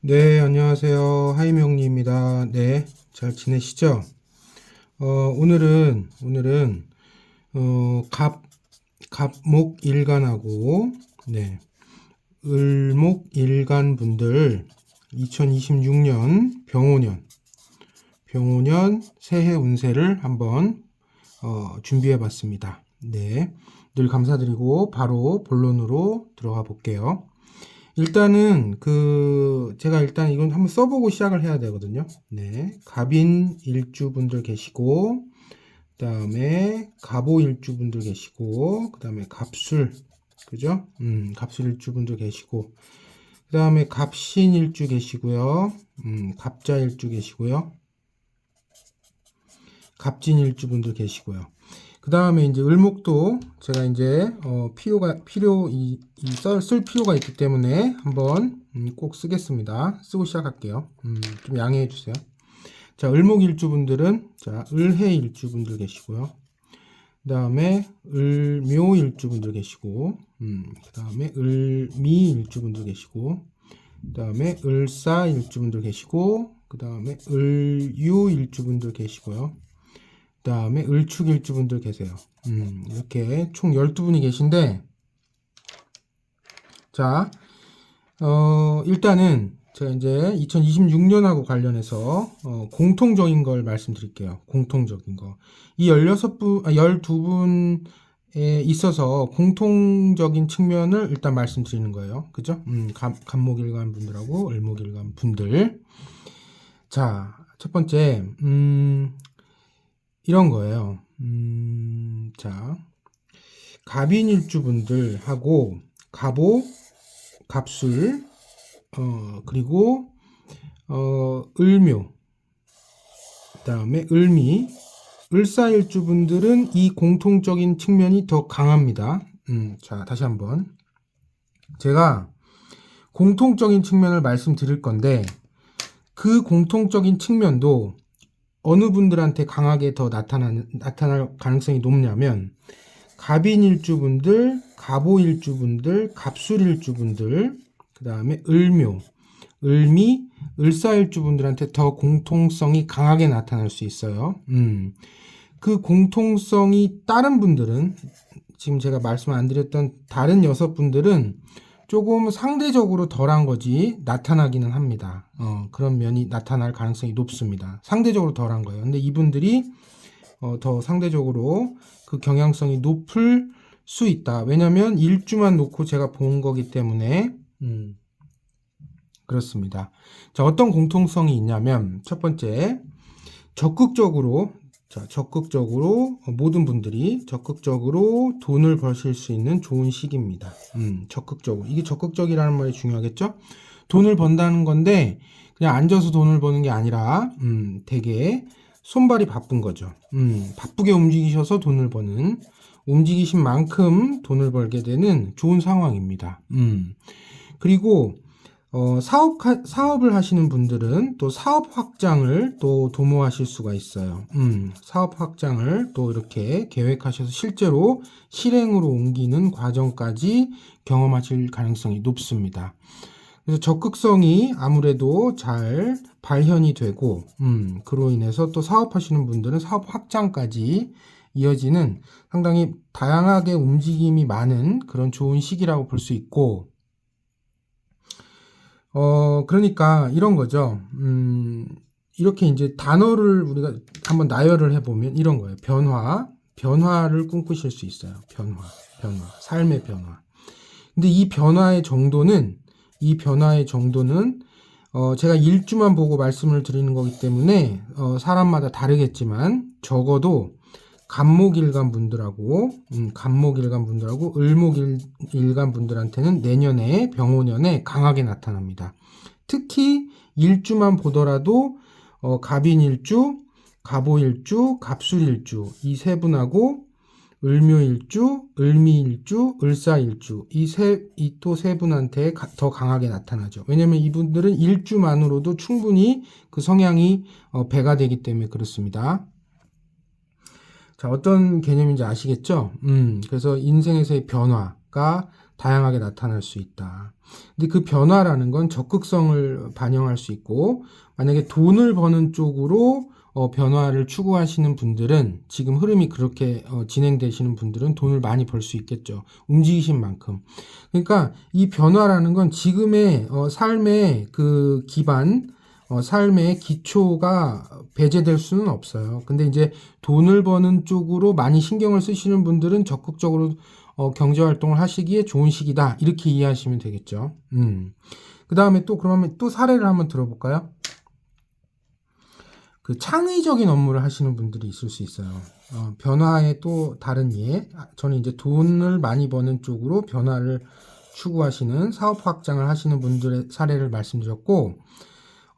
네, 안녕하세요. 하이명리입니다. 네, 잘 지내시죠? 어, 오늘은, 오늘은, 어, 갑, 갑목 일간하고, 네, 을목 일간 분들 2026년 병오년, 병오년 새해 운세를 한번, 어, 준비해 봤습니다. 네, 늘 감사드리고 바로 본론으로 들어가 볼게요. 일단은 그 제가 일단 이건 한번 써보고 시작을 해야 되거든요. 네, 갑인 일주분들 계시고 그 다음에 갑오 일주분들 계시고 그 다음에 갑술 그죠? 음, 갑술 일주분들 계시고 그 다음에 갑신 일주 계시고요. 음, 갑자 일주 계시고요. 갑진 일주분들 계시고요. 그 다음에 이제 을목도 제가 이제 어, 필요가 필요 이, 이쓸 필요가 있기 때문에 한번 음, 꼭 쓰겠습니다. 쓰고 시작할게요. 음, 좀 양해해 주세요. 자, 을목 일주분들은 자, 을해 일주분들 계시고요. 그 다음에 을묘 일주분들 계시고, 음, 그 다음에 을미 일주분들 계시고, 그 다음에 을사 일주분들 계시고, 그 다음에 을유 일주분들 계시고요. 그 다음에 을축일주 분들 계세요. 음, 이렇게 총 12분이 계신데, 자, 어, 일단은 제가 이제 2026년하고 관련해서 어, 공통적인 걸 말씀드릴게요. 공통적인 거. 이 16분, 아, 12분에 있어서 공통적인 측면을 일단 말씀드리는 거예요. 그죠? 음, 감, 간목일간 분들하고 을목일간 분들. 자, 첫 번째, 음, 이런 거예요. 음, 자, 갑인일주분들하고 갑오, 갑술, 어, 그리고 어, 을묘, 그 다음에 을미, 을사일주분들은 이 공통적인 측면이 더 강합니다. 음, 자, 다시 한번 제가 공통적인 측면을 말씀드릴 건데 그 공통적인 측면도 어느 분들한테 강하게 더 나타나, 나타날 가능성이 높냐면 갑인일주분들, 갑오일주분들, 갑술일주분들, 그 다음에 을묘, 을미, 을사일주분들한테 더 공통성이 강하게 나타날 수 있어요. 음. 그 공통성이 다른 분들은 지금 제가 말씀 안 드렸던 다른 여섯 분들은 조금 상대적으로 덜한 거지 나타나기는 합니다. 어, 그런 면이 나타날 가능성이 높습니다. 상대적으로 덜한 거예요. 근데 이분들이 어, 더 상대적으로 그 경향성이 높을 수 있다. 왜냐면 일주만 놓고 제가 본 거기 때문에 음, 그렇습니다. 자, 어떤 공통성이 있냐면 첫 번째 적극적으로 자, 적극적으로 어, 모든 분들이 적극적으로 돈을 버실 수 있는 좋은 시기입니다. 음, 적극적으로. 이게 적극적이라는 말이 중요하겠죠? 돈을 번다는 건데 그냥 앉아서 돈을 버는 게 아니라 음, 되게 손발이 바쁜 거죠. 음, 바쁘게 움직이셔서 돈을 버는 움직이신 만큼 돈을 벌게 되는 좋은 상황입니다. 음. 그리고 어, 사업, 사업을 하시는 분들은 또 사업 확장을 또 도모하실 수가 있어요. 음, 사업 확장을 또 이렇게 계획하셔서 실제로 실행으로 옮기는 과정까지 경험하실 가능성이 높습니다. 그래서 적극성이 아무래도 잘 발현이 되고, 음, 그로 인해서 또 사업하시는 분들은 사업 확장까지 이어지는 상당히 다양하게 움직임이 많은 그런 좋은 시기라고 볼 수 있고, 어, 그러니까 이런 거죠. 음, 이렇게 이제 단어를 우리가 한번 나열을 해보면 이런 거예요. 변화, 변화를 꿈꾸실 수 있어요. 변화, 변화, 삶의 변화. 근데 이 변화의 정도는, 이 변화의 정도는, 어, 제가 일주만 보고 말씀을 드리는 거기 때문에, 어, 사람마다 다르겠지만, 적어도 간목일간 분들하고 음, 간목일간 분들하고 을목일간 분들한테는 내년에 병오년에 강하게 나타납니다. 특히 일주만 보더라도 어, 갑인일주, 갑오일주, 갑술일주 이 세 분하고 을묘일주, 을미일주, 을사일주 이 세 이 또 세 분한테 가, 더 강하게 나타나죠. 왜냐면 이분들은 일주만으로도 충분히 그 성향이 어, 배가 되기 때문에 그렇습니다. 자, 어떤 개념인지 아시겠죠? 음, 그래서 인생에서의 변화가 다양하게 나타날 수 있다. 근데 그 변화라는 건 적극성을 반영할 수 있고 만약에 돈을 버는 쪽으로 어, 변화를 추구하시는 분들은 지금 흐름이 그렇게 어, 진행되시는 분들은 돈을 많이 벌 수 있겠죠. 움직이신 만큼. 그러니까 이 변화라는 건 지금의 어, 삶의 그 기반, 어, 삶의 기초가 배제될 수는 없어요. 근데 이제 돈을 버는 쪽으로 많이 신경을 쓰시는 분들은 적극적으로 어, 경제 활동을 하시기에 좋은 시기다. 이렇게 이해하시면 되겠죠. 음. 그 다음에 또 그러면 또 사례를 한번 들어볼까요? 그 창의적인 업무를 하시는 분들이 있을 수 있어요. 어, 변화의 또 다른 예. 아, 저는 이제 돈을 많이 버는 쪽으로 변화를 추구하시는 사업 확장을 하시는 분들의 사례를 말씀드렸고,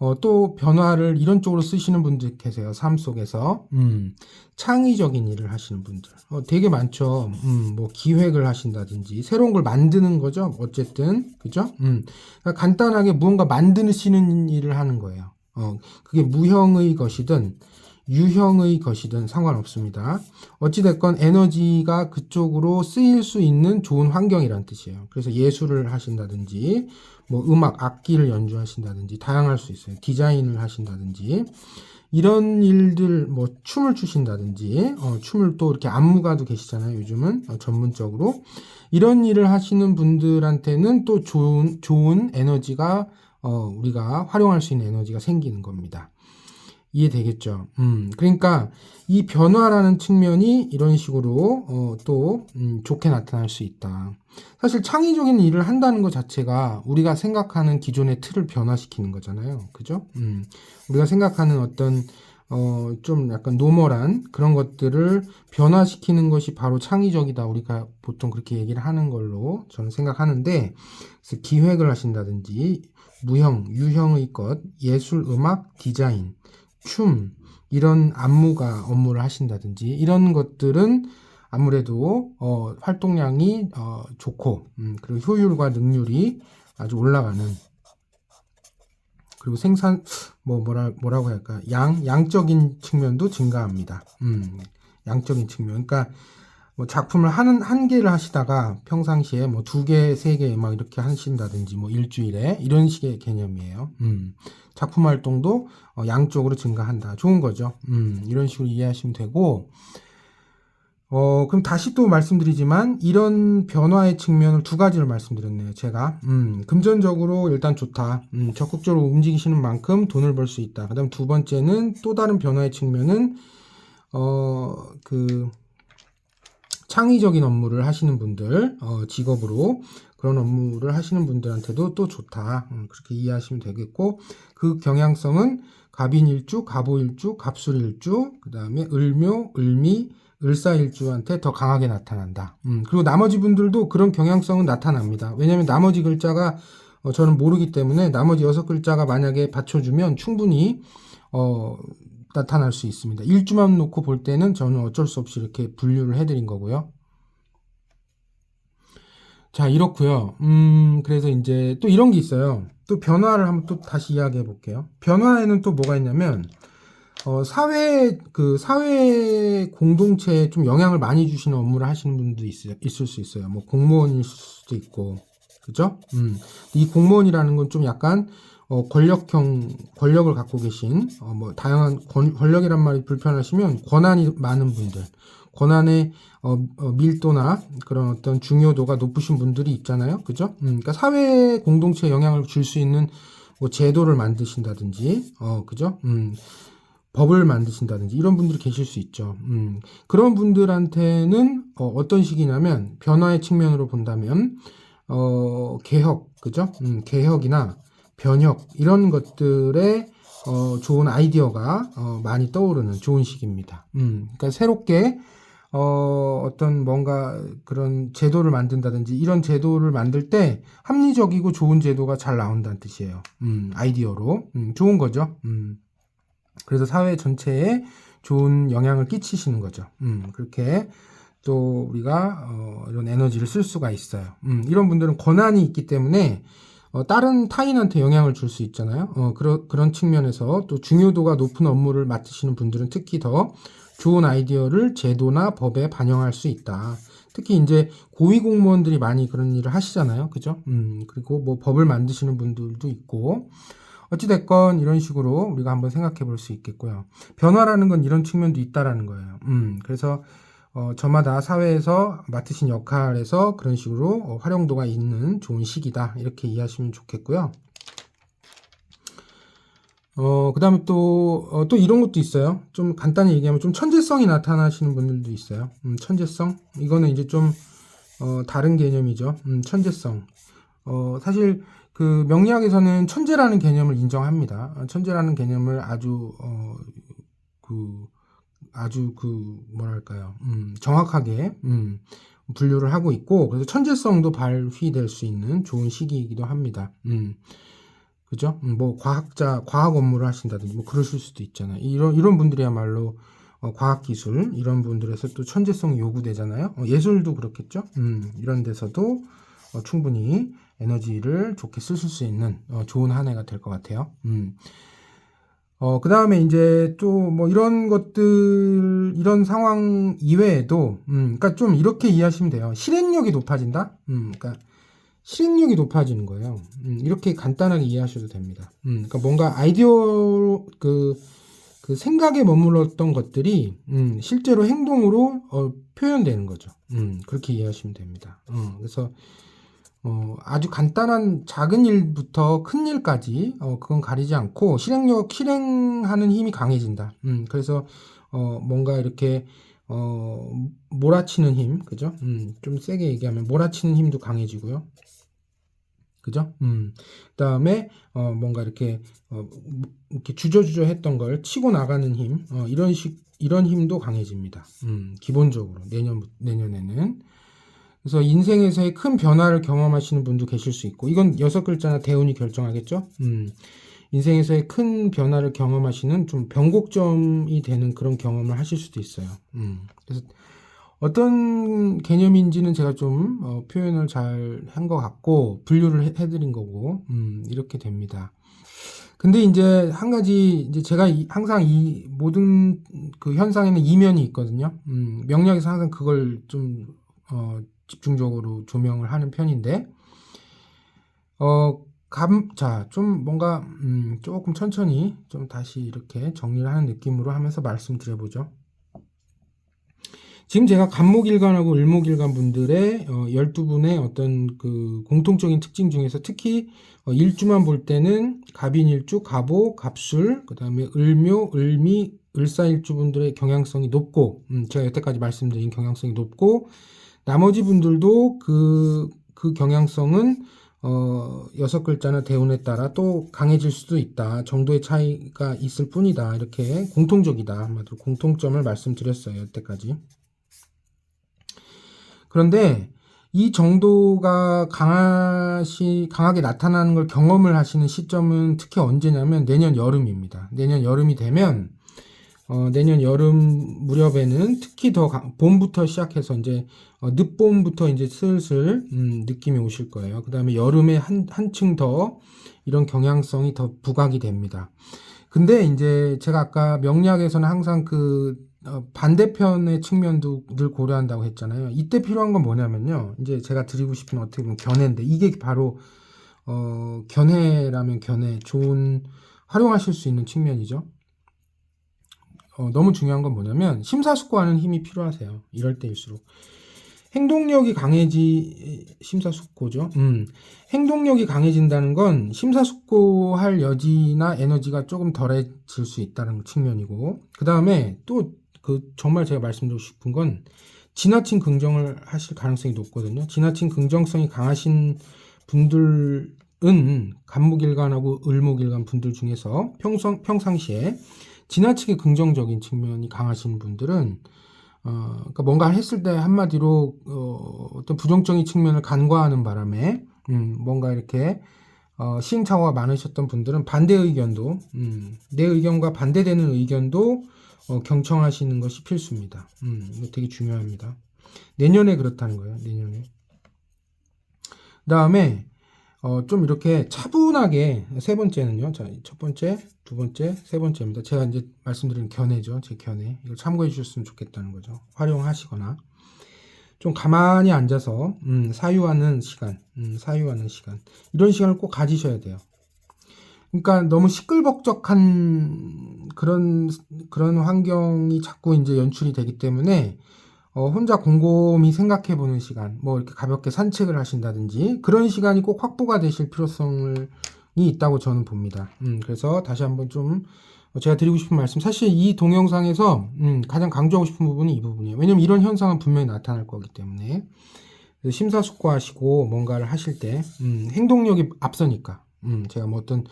어, 또 변화를 이런 쪽으로 쓰시는 분들 계세요. 삶 속에서. 음, 창의적인 일을 하시는 분들. 어, 되게 많죠. 음, 뭐 기획을 하신다든지, 새로운 걸 만드는 거죠. 어쨌든. 그죠? 음, 그러니까 간단하게 무언가 만드시는 일을 하는 거예요. 어, 그게 무형의 것이든 유형의 것이든 상관없습니다. 어찌됐건 에너지가 그쪽으로 쓰일 수 있는 좋은 환경이란 뜻이에요. 그래서 예술을 하신다든지, 뭐 음악, 악기를 연주하신다든지, 다양할 수 있어요. 디자인을 하신다든지, 이런 일들, 뭐 춤을 추신다든지, 어, 춤을 또 이렇게 안무가도 계시잖아요. 요즘은 어, 전문적으로. 이런 일을 하시는 분들한테는 또 좋은, 좋은 에너지가 어, 우리가 활용할 수 있는 에너지가 생기는 겁니다. 이해되겠죠? 음, 그러니까 이 변화라는 측면이 이런 식으로 어, 또 음, 좋게 나타날 수 있다. 사실 창의적인 일을 한다는 것 자체가 우리가 생각하는 기존의 틀을 변화시키는 거잖아요. 그죠? 음, 우리가 생각하는 어떤 어, 좀 약간 노멀한 그런 것들을 변화시키는 것이 바로 창의적이다. 우리가 보통 그렇게 얘기를 하는 걸로 저는 생각하는데, 그래서 기획을 하신다든지, 무형, 유형의 것, 예술, 음악, 디자인, 춤, 이런 안무가 업무를 하신다든지, 이런 것들은 아무래도, 어, 활동량이, 어, 좋고, 음, 그리고 효율과 능률이 아주 올라가는, 그리고 생산, 뭐, 뭐라, 뭐라고 할까, 양, 양적인 측면도 증가합니다. 음, 양적인 측면. 그러니까, 뭐 작품을 하는 한 개를 하시다가 평상시에 뭐 두 개, 세 개 막 이렇게 하신다든지 뭐 일주일에 이런 식의 개념이에요. 음. 작품 활동도 어, 양쪽으로 증가한다. 좋은 거죠. 음. 이런 식으로 이해하시면 되고 어, 그럼 다시 또 말씀드리지만 이런 변화의 측면을 두 가지를 말씀드렸네요. 제가 음, 금전적으로 일단 좋다. 음, 적극적으로 움직이시는 만큼 돈을 벌 수 있다. 그다음 두 번째는 또 다른 변화의 측면은 어, 그 창의적인 업무를 하시는 분들, 어, 직업으로 그런 업무를 하시는 분들한테도 또 좋다. 음, 그렇게 이해하시면 되겠고, 그 경향성은 갑인일주, 갑오일주, 갑술일주, 그 다음에 을묘, 을미, 을사일주한테 더 강하게 나타난다. 음, 그리고 나머지 분들도 그런 경향성은 나타납니다. 왜냐하면 나머지 글자가 어, 저는 모르기 때문에 나머지 여섯 글자가 만약에 받쳐주면 충분히 어, 나타날 수 있습니다. 일주만 놓고 볼 때는 저는 어쩔 수 없이 이렇게 분류를 해드린 거고요. 자, 이렇고요. 음, 그래서 이제 또 이런 게 있어요. 또 변화를 한번 또 다시 이야기해 볼게요. 변화에는 또 뭐가 있냐면, 어, 사회, 그, 사회 공동체에 좀 영향을 많이 주시는 업무를 하시는 분도 있, 있을 수 있어요. 뭐, 공무원일 수도 있고, 그죠? 음, 이 공무원이라는 건 좀 약간, 어, 권력형, 권력을 갖고 계신, 어, 뭐, 다양한 권, 권력이란 말이 불편하시면 권한이 많은 분들, 권한의 어, 어, 밀도나 그런 어떤 중요도가 높으신 분들이 있잖아요. 그죠? 음, 그러니까 사회 공동체에 영향을 줄 수 있는 뭐 제도를 만드신다든지, 어, 그죠? 음, 법을 만드신다든지 이런 분들이 계실 수 있죠. 음, 그런 분들한테는 어, 떤 식이냐면 변화의 측면으로 본다면 어, 개혁, 그죠? 음, 개혁이나 변혁 이런 것들에 어, 좋은 아이디어가 어, 많이 떠오르는 좋은 시기입니다. 음, 그러니까 새롭게 어, 어떤 뭔가 그런 제도를 만든다든지 이런 제도를 만들 때 합리적이고 좋은 제도가 잘 나온다는 뜻이에요. 음, 아이디어로. 음, 좋은 거죠. 음. 그래서 사회 전체에 좋은 영향을 끼치시는 거죠. 음, 그렇게 또 우리가 어, 이런 에너지를 쓸 수가 있어요. 음, 이런 분들은 권한이 있기 때문에 어, 다른 타인한테 영향을 줄 수 있잖아요. 어, 그러, 그런 측면에서 또 중요도가 높은 업무를 맡으시는 분들은 특히 더 좋은 아이디어를 제도나 법에 반영할 수 있다. 특히 이제 고위 공무원들이 많이 그런 일을 하시잖아요. 그죠? 음, 그리고 뭐 법을 만드시는 분들도 있고, 어찌됐건 이런 식으로 우리가 한번 생각해 볼 수 있겠고요. 변화라는 건 이런 측면도 있다라는 거예요. 음, 그래서 어, 저마다 사회에서 맡으신 역할에서 그런 식으로 어, 활용도가 있는 좋은 시기다. 이렇게 이해하시면 좋겠고요. 어, 그 다음에 또, 어, 또 이런 것도 있어요. 좀 간단히 얘기하면 좀 천재성이 나타나시는 분들도 있어요. 음, 천재성? 이거는 이제 좀, 어, 다른 개념이죠. 음, 천재성. 어, 사실 그 명리학에서는 천재라는 개념을 인정합니다. 어, 천재라는 개념을 아주, 어, 그, 아주 그, 뭐랄까요. 음, 정확하게, 음, 분류를 하고 있고, 그래서 천재성도 발휘될 수 있는 좋은 시기이기도 합니다. 음. 그죠? 음, 뭐 과학자, 과학 업무를 하신다든지 뭐 그러실 수도 있잖아요. 이런 이런 분들이야말로 어, 과학 기술 이런 분들에서 또 천재성이 요구되잖아요. 어, 예술도 그렇겠죠. 음, 이런 데서도 어, 충분히 에너지를 좋게 쓰실 수 있는 어, 좋은 한 해가 될 것 같아요. 음. 어, 그 다음에 이제 또 뭐 이런 것들, 이런 상황 이외에도, 음, 그니까 좀 이렇게 이해하시면 돼요. 실행력이 높아진다? 음, 그니까 실행력이 높아지는 거예요. 음, 이렇게 간단하게 이해하셔도 됩니다. 음, 그러니까 뭔가 아이디어 그, 그 생각에 머물렀던 것들이 음, 실제로 행동으로 어, 표현되는 거죠. 음, 그렇게 이해하시면 됩니다. 어, 그래서 어, 아주 간단한 작은 일부터 큰 일까지 어, 그건 가리지 않고 실행력 실행하는 힘이 강해진다. 음, 그래서 어, 뭔가 이렇게 어, 몰아치는 힘, 그죠? 음, 좀 세게 얘기하면 몰아치는 힘도 강해지고요. 그죠? 음. 그다음에 어 뭔가 이렇게 어 이렇게 주저주저 했던 걸 치고 나가는 힘, 어 이런 식 이런 힘도 강해집니다. 음. 기본적으로 내년 내년에는 그래서 인생에서의 큰 변화를 경험하시는 분도 계실 수 있고 이건 여섯 글자나 대운이 결정하겠죠? 음. 인생에서의 큰 변화를 경험하시는 좀 변곡점이 되는 그런 경험을 하실 수도 있어요. 음. 그래서 어떤 개념인지는 제가 좀 어, 표현을 잘 한 것 같고 분류를 해, 드린 거고 음, 이렇게 됩니다. 근데 이제 한 가지 이제 제가 이, 항상 이 모든 그 현상에는 이면이 있거든요. 음, 명리학에서 항상 그걸 좀 어, 집중적으로 조명을 하는 편인데 어, 감, 자, 좀 뭔가 음, 조금 천천히 좀 다시 이렇게 정리를 하는 느낌으로 하면서 말씀드려보죠. 지금 제가 간목일관하고 을목일관 분들의 어, 12분의 어떤 그 공통적인 특징 중에서 특히 어, 일주만 볼 때는 갑인일주, 갑오, 갑술, 그 다음에 을묘, 을미, 을사일주 분들의 경향성이 높고, 음, 제가 여태까지 말씀드린 경향성이 높고, 나머지 분들도 그, 그 경향성은 어, 여섯 글자나 대운에 따라 또 강해질 수도 있다. 정도의 차이가 있을 뿐이다. 이렇게 공통적이다. 한마디로 공통점을 말씀드렸어요. 여태까지. 그런데 이 정도가 강하시, 강하게 나타나는 걸 경험을 하시는 시점은 특히 언제냐면 내년 여름입니다. 내년 여름이 되면, 어, 내년 여름 무렵에는 특히 더 강, 봄부터 시작해서 이제, 어, 늦봄부터 이제 슬슬, 음, 느낌이 오실 거예요. 그 다음에 여름에 한, 한층 더 이런 경향성이 더 부각이 됩니다. 근데 이제 제가 아까 명리학에서는 항상 그 어, 반대편의 측면도 늘 고려한다고 했잖아요. 이때 필요한 건 뭐냐면요. 이제 제가 드리고 싶은 어떻게 보면 견해인데 이게 바로 어, 견해라면 견해 좋은 활용하실 수 있는 측면이죠. 어, 너무 중요한 건 뭐냐면 심사숙고하는 힘이 필요하세요. 이럴 때일수록 행동력이 강해지 심사숙고죠. 음, 행동력이 강해진다는 건 심사숙고할 여지나 에너지가 조금 덜해질 수 있다는 측면이고 그 다음에 또 그 정말 제가 말씀드리고 싶은 건 지나친 긍정을 하실 가능성이 높거든요. 지나친 긍정성이 강하신 분들은 간목일관하고 을목일관 분들 중에서 평상, 평상시에 지나치게 긍정적인 측면이 강하신 분들은 어, 그러니까 뭔가 했을 때 한마디로 어, 어떤 부정적인 측면을 간과하는 바람에 음, 뭔가 이렇게 어, 시행착오가 많으셨던 분들은 반대 의견도 음, 내 의견과 반대되는 의견도 어, 경청하시는 것이 필수입니다. 음, 이거 되게 중요합니다. 내년에 그렇다는 거예요. 내년에. 그 다음에 어, 좀 이렇게 차분하게 세 번째는요. 자, 첫 번째, 두 번째, 세 번째입니다. 제가 이제 말씀드린 견해죠. 제 견해. 이걸 참고해 주셨으면 좋겠다는 거죠. 활용하시거나. 좀 가만히 앉아서 음, 사유하는 시간, 음, 사유하는 시간 이런 시간을 꼭 가지셔야 돼요. 그러니까 너무 시끌벅적한 그런 그런 환경이 자꾸 이제 연출이 되기 때문에 어, 혼자 곰곰이 생각해 보는 시간, 뭐 이렇게 가볍게 산책을 하신다든지 그런 시간이 꼭 확보가 되실 필요성이 있다고 저는 봅니다. 음, 그래서 다시 한번 좀 제가 드리고 싶은 말씀, 사실 이 동영상에서 음, 가장 강조하고 싶은 부분이 이 부분이에요. 왜냐면 이런 현상은 분명히 나타날 거기 때문에 심사숙고하시고 뭔가를 하실 때 음, 행동력이 앞서니까 음, 제가 뭐 어떤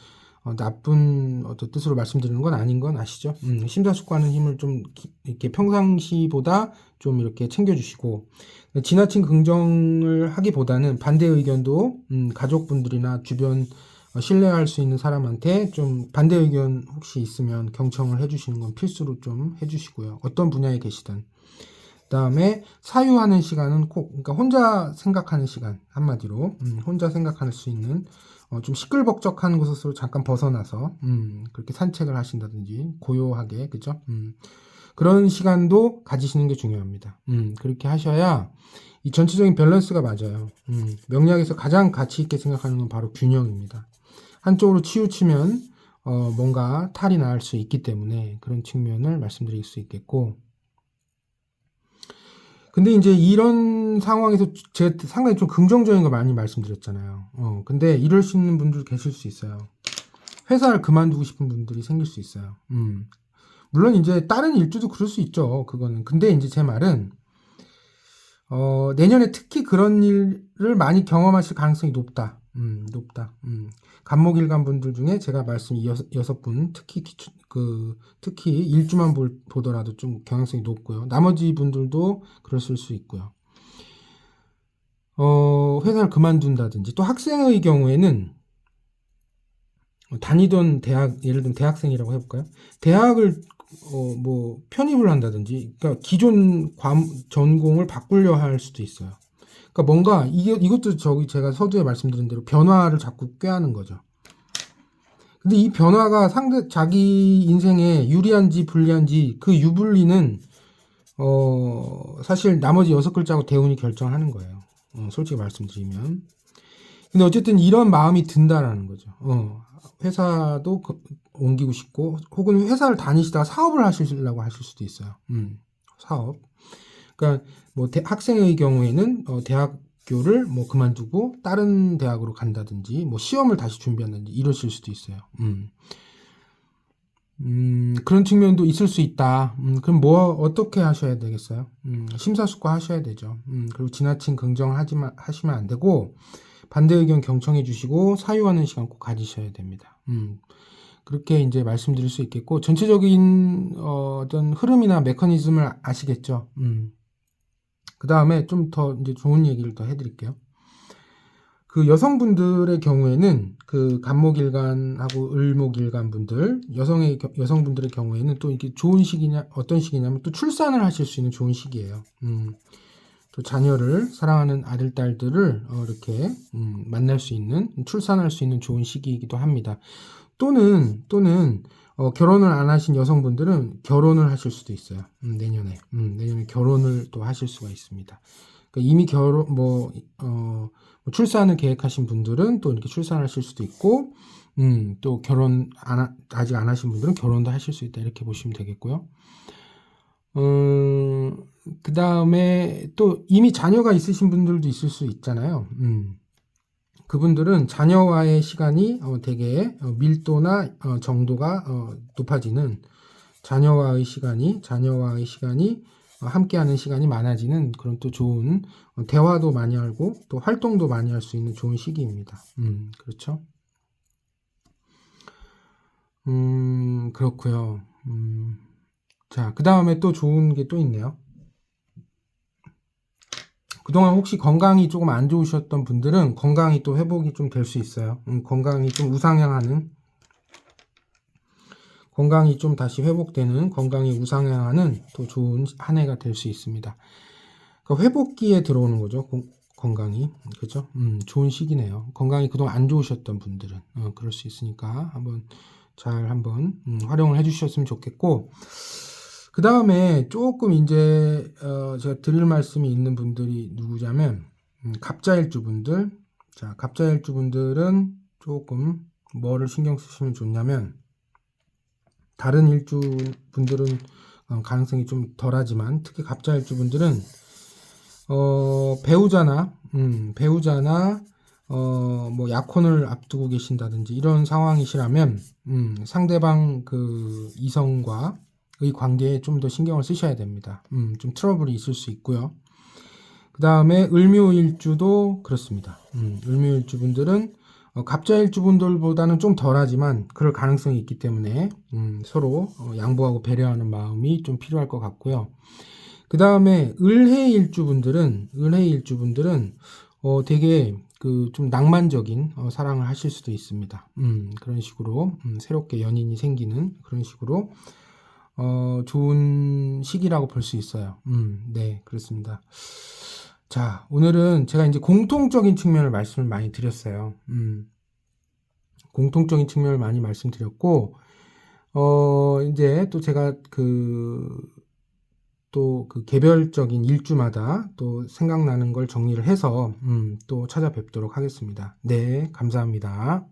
어, 나쁜 어떤 뜻으로 말씀드리는 건 아닌 건 아시죠? 음, 심사숙고하는 힘을 좀 기- 이렇게 평상시보다 좀 이렇게 챙겨주시고 지나친 긍정을 하기보다는 반대 의견도 음, 가족분들이나 주변 어, 신뢰할 수 있는 사람한테 좀 반대 의견 혹시 있으면 경청을 해주시는 건 필수로 좀 해주시고요. 어떤 분야에 계시든. 그다음에 사유하는 시간은 꼭 그러니까 혼자 생각하는 시간 한마디로 음, 혼자 생각할 수 있는 어, 좀 시끌벅적한 곳에서 잠깐 벗어나서 음, 그렇게 산책을 하신다든지 고요하게 그죠? 음, 그런 시간도 가지시는 게 중요합니다. 음, 그렇게 하셔야 이 전체적인 밸런스가 맞아요. 음, 명리학에서 가장 가치 있게 생각하는 건 바로 균형입니다. 한쪽으로 치우치면 어, 뭔가 탈이 날 수 있기 때문에 그런 측면을 말씀드릴 수 있겠고 근데 이제 이런 상황에서 제가 상당히 좀 긍정적인 거 많이 말씀드렸잖아요. 어, 근데 이럴 수 있는 분들 계실 수 있어요. 회사를 그만두고 싶은 분들이 생길 수 있어요. 음. 물론 이제 다른 일주도 그럴 수 있죠. 그거는. 근데 이제 제 말은 어, 내년에 특히 그런 일을 많이 경험하실 가능성이 높다. 음, 높다. 음. 간목일간 분들 중에 제가 말씀 이 여섯, 여섯 분, 특히 기초, 그, 특히 일주만 볼, 보더라도 좀 경향성이 높고요. 나머지 분들도 그랬을 수 있고요. 어, 회사를 그만둔다든지, 또 학생의 경우에는 다니던 대학, 예를 들면 대학생이라고 해볼까요? 대학을, 어, 뭐, 편입을 한다든지, 그러니까 기존 과, 전공을 바꾸려 할 수도 있어요. 그러니까 뭔가 이게 이것도 저기 제가 서두에 말씀드린 대로 변화를 자꾸 꾀하는 거죠. 근데 이 변화가 상대 자기 인생에 유리한지 불리한지 그 유불리는 어 사실 나머지 여섯 글자하고 대운이 결정하는 거예요. 어, 솔직히 말씀드리면. 근데 어쨌든 이런 마음이 든다라는 거죠. 어, 회사도 그- 옮기고 싶고 혹은 회사를 다니시다가 사업을 하시려고 하실 수도 있어요. 음, 사업. 그러니까 뭐 대- 학생의 경우에는 어, 대학교를 뭐 그만두고 다른 대학으로 간다든지 뭐 시험을 다시 준비한다든지 이러실 수도 있어요. 음. 음, 그런 측면도 있을 수 있다. 음, 그럼 뭐 어떻게 하셔야 되겠어요? 음, 심사숙고 하셔야 되죠. 음, 그리고 지나친 긍정을 하지만 하시면 안 되고 반대 의견 경청해 주시고 사유하는 시간 꼭 가지셔야 됩니다. 음. 그렇게 이제 말씀드릴 수 있겠고 전체적인 어, 어떤 흐름이나 메커니즘을 아시겠죠. 음. 그 다음에 좀 더 이제 좋은 얘기를 더 해드릴게요. 그 여성분들의 경우에는 그 간목일간하고 을목일간 분들, 여성의 겨- 여성분들의 경우에는 또 이게 좋은 시기냐 어떤 시기냐면 또 출산을 하실 수 있는 좋은 시기예요. 음, 또 자녀를 사랑하는 아들 딸들을 어, 이렇게 음, 만날 수 있는 출산할 수 있는 좋은 시기이기도 합니다. 또는 또는 어, 결혼을 안 하신 여성분들은 결혼을 하실 수도 있어요. 음, 내년에. 음, 내년에 결혼을 또 하실 수가 있습니다. 그러니까 이미 결혼, 뭐, 어, 뭐 출산을 계획하신 분들은 또 이렇게 출산하실 수도 있고, 음, 또 결혼 안, 하- 아직 안 하신 분들은 결혼도 하실 수 있다. 이렇게 보시면 되겠고요. 음, 그 다음에 또 이미 자녀가 있으신 분들도 있을 수 있잖아요. 음. 그분들은 자녀와의 시간이 어, 되게 어, 밀도나 어, 정도가 어, 높아지는 자녀와의 시간이 자녀와의 시간이 어, 함께하는 시간이 많아지는 그런 또 좋은 어, 대화도 많이 하고 또 활동도 많이 할 수 있는 좋은 시기입니다. 음, 그렇죠. 음, 그렇고요. 음, 자, 그 다음에 또 좋은 게 또 있네요. 그동안 혹시 건강이 조금 안 좋으셨던 분들은 건강이 또 회복이 좀 될 수 있어요. 음, 건강이 좀 우상향하는, 건강이 좀 다시 회복되는, 건강이 우상향하는 또 좋은 한 해가 될 수 있습니다. 그러니까 회복기에 들어오는 거죠. 건- 건강이. 그죠? 음, 좋은 시기네요. 건강이 그동안 안 좋으셨던 분들은. 어, 그럴 수 있으니까 한번 잘 한번 음, 활용을 해 주셨으면 좋겠고, 그그 다음에 조금 이제 어, 제가 드릴 말씀이 있는 분들이 누구냐면 음, 갑자일주 분들. 자, 갑자일주 분들은 조금 뭐를 신경 쓰시면 좋냐면 다른 일주 분들은 어, 가능성이 좀 덜하지만 특히 갑자 일주 분들은 어, 배우자나 음, 배우자나 어, 뭐 약혼을 앞두고 계신다든지 이런 상황이시라면 음, 상대방 그 이성과 의 관계에 좀 더 신경을 쓰셔야 됩니다. 음, 좀 트러블이 있을 수 있고요. 그 다음에 을묘일주도 그렇습니다. 음, 을묘일주 분들은 어, 갑자일주분들보다는 좀 덜하지만 그럴 가능성이 있기 때문에 음, 서로 어, 양보하고 배려하는 마음이 좀 필요할 것 같고요. 그 다음에 을해일주분들은 을해일주분들은 어, 되게 그 좀 낭만적인 어, 사랑을 하실 수도 있습니다. 음, 그런 식으로 음, 새롭게 연인이 생기는 그런 식으로 어, 좋은 시기라고 볼 수 있어요. 음, 네, 그렇습니다. 자, 오늘은 제가 이제 공통적인 측면을 말씀을 많이 드렸어요. 음, 공통적인 측면을 많이 말씀드렸고, 어, 이제 또 제가 그, 또 그 개별적인 일주마다 또 생각나는 걸 정리를 해서, 음, 또 찾아뵙도록 하겠습니다. 네, 감사합니다.